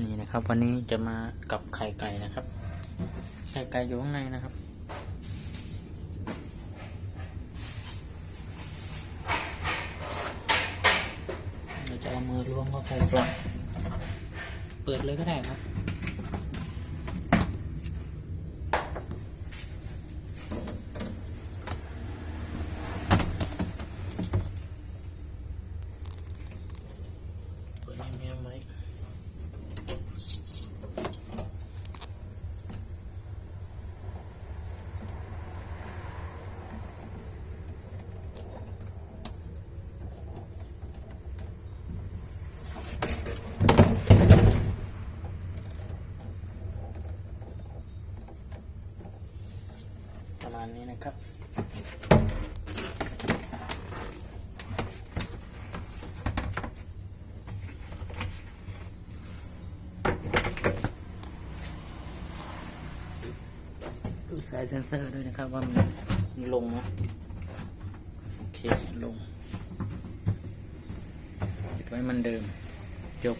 นี่นะครับ วันนี้จะมากับไข่ไก่นะครับ ไข่ไก่อยู่ข้างในนะครับ เราจะเอามือล้วงเข้าไปก่อนเปิดเลยก็ได้ครับ เปิดให้แม่ไหม ประมา ณนี้นะครับดูสายเซนเซอร์ด้วยนะครับว่ามันลงนะโอเคลงติดไว้มันเดิมจบ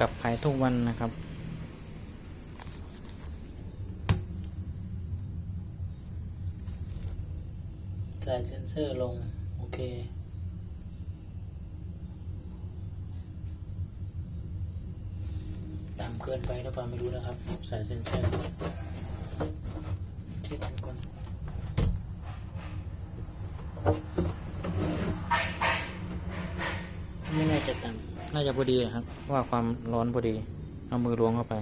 กับขายทุกวันนะครับสายเซนเซอร์ลง โอเคต่ำเกินไปหรือเปล่าไม่รู้นะครับสายเซนเซอร์เช็คกันก่อนไม่น่า จะต่ำน่าจะพอดีนะครับ ว่าความร้อนพอดี เอามือล้วงเข้าไป